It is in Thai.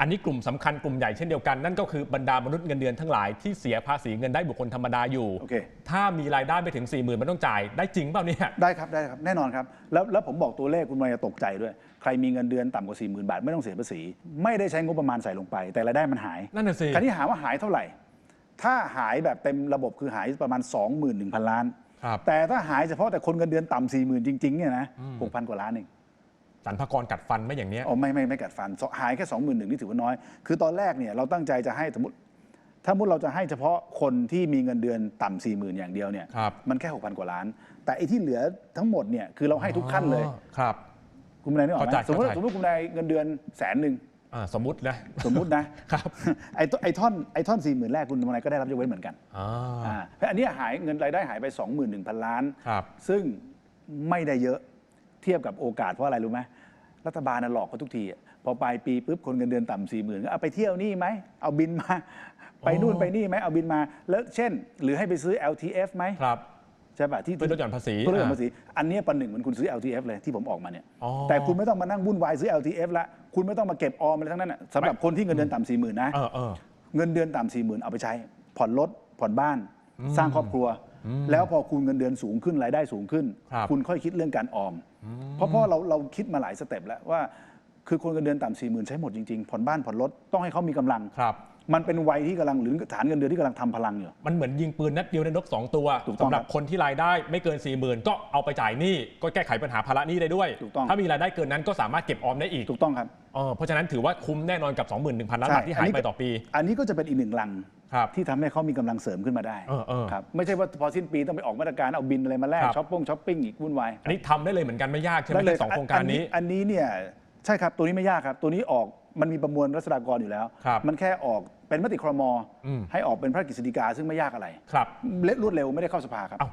อันนี้กลุ่มสำคัญกลุ่มใหญ่เช่นเดียวกัน นั่นก็คือบรรดามนุษย์เงินเดือนทั้งหลายที่เสียภาษีเงินได้บุคคลธรรมดาอยู่โอเคถ้ามีรายได้ไปถึง 4 0,000มันต้องจ่ายได้จริงเปล่าเนี่ยได้ครับได้ครับแน่นอนครับแล้วแล้วผมบอกตัวเลขคุณมายจะตกใจด้วย ใครมีเงินเดือนต่ำกว่า 4 0,000 บาท ไม่ต้องเสียภาษี ไม่ได้ใช้งบประมาณใส่ลงไป แต่รายได้มันหายนั่นน่ะสิคราวนี้หาว่าหายเท่าไหร่ ถ้าหายแบบเต็มระบบคือหายประมาณ 21,000 ล้านครับแต่ถ้าหายเฉพาะแต่คนเงินเดือนต่ำ4 0,000จริงๆเนี่ยนะ6,000กว่าล้านเอง สรรพากรกัดฟันไม่อย่างเนี้ย อ๋อไม่ไม่ไม่กัดฟันหายแค่21,000นี่ถือว่าน้อย คือตอนแรกเนี่ยเราตั้งใจจะให้สมมติ ถ้ามุดเราจะให้เฉพาะคนที่มีเงินเดือนต่ำ4 0,000อย่างเดียวเนี่ยครับ มันแค่6,000กว่าล้าน แต่ไอ้ที่เหลือทั้งหมดเนี่ยคือเราให้ทุกขั้นเลย อ๋อครับ คุณนายนึกออกไหมเข้าใจสมมติเข้าใจ สมมติคุณนายเงินเดือนแสนหนึ่งอ่าสมมุตินะ สมมุตินะ ครับไอ้ต้นไอ้ท่อนไอ้ท่อนสี่หมื่นแรกคุณนายก็ได้รับยกเว้นเหมือนกันอ่าอ่าเพราะอันเนี้ยหายเงินรายได้หายไป 21,000 ล้าน ครับ ซึ่งไม่ได้เยอะ เทียบกับโอกาสเพราะอะไรรู้ไหมรัฐบาลน่ะหลอกเขาทุกทีอะพอปลายปีปุ๊บคนเงินเดือนต่ำสี่หมื่นก็เอาไปเที่ยวนี่ไหมเอาบินมา ไปนู่นไปนี่ไหมเอาบินมาแล้วเช่น หรือให้ไปซื้อ LTF ไหมครับ ใช่ป่ะที่เพื่อลดหย่อนภาษีเพื่อลดหย่อนอ่าภาษีอันเนี้ยประหนึ่งเหมือนคุณซื้อ LTF เลยที่ผมออกมาเนี่ยอ๋อแต่คุณไม่ต้องมานั่งวุ่นวายซื้อ LTF ละคุณไม่ต้องมาเก็บออมอะไรทั้งนั้นน่ะสำหรับคนที่เงินเดือนต่ำสี่หมื่นนะ เออเออ เงินเดือนต่ำสี่หมื่นเอาไปใช้ ผ่อนรถผ่อนบ้าน สร้างครอบครัว แล้วพอคุณเงินเดือนสูงขึ้นรายได้สูงขึ้นครับณค่อยคิดเรื่องการออม เพราะเพราะเราเราคิดมาหลายสเต็ปแล้วว่า คือคนเงินเดือนต่ำสี่หมื่นใช้หมดจริงๆผ่อนบ้านผ่อนรถต้องให้เขามีกำลังครับมันเป็นวัยที่กำลังหรือฐานเงินเดือนที่กำลังทำพลังอยู่ มันเหมือนยิงปืนนัดเดียวในนกสองตัวถูกต้องสำหรับครับคนที่รายได้ไม่เกิน4 0,000ก็เอาไปจ่ายหนี้ก็แก้ไขปัญหาภาระหนี้ได้ด้วยถูกต้องถ้ามีรายได้เกินนั้นก็สามารถเก็บออมได้อีก ถูกต้องครับเออเพราะฉะนั้นถือว่าคุ้มแน่นอนกับ 21,000ล้านใช่บาทที่หายอันนี้ไปต่อปี อันนี้ก็จะเป็นอีกหนึ่งลัง ครับที่ทำให้เขามีกำลังเสริมขึ้นมาได้เออเออครับไม่ใช่ว่าพอสิ้นปีต้องไปออกมาตรการเอาบินอะไรมาแลกครับ ช้อปปิ้งช้อปปิ้งอีกวุ่นวาย อันนี้ทำได้เลยเหมือนกันไม่ยากใช่ไหมได้เลยทั้งสองโครงการนี้ อันนี้เนี่ยใช่ครับตัวนี้ไม่ยากครับ ตัวนี้ออกมันมีประมวลรัษฎากรอยู่แล้ว ครับมันแค่ออกเป็นมติครมอืม ให้ออกเป็นพระราชกฤษฎีกาซึ่งไม่ยากอะไรครับเล็ดรวดเร็วไม่ได้เข้าสภาครับ เอ้า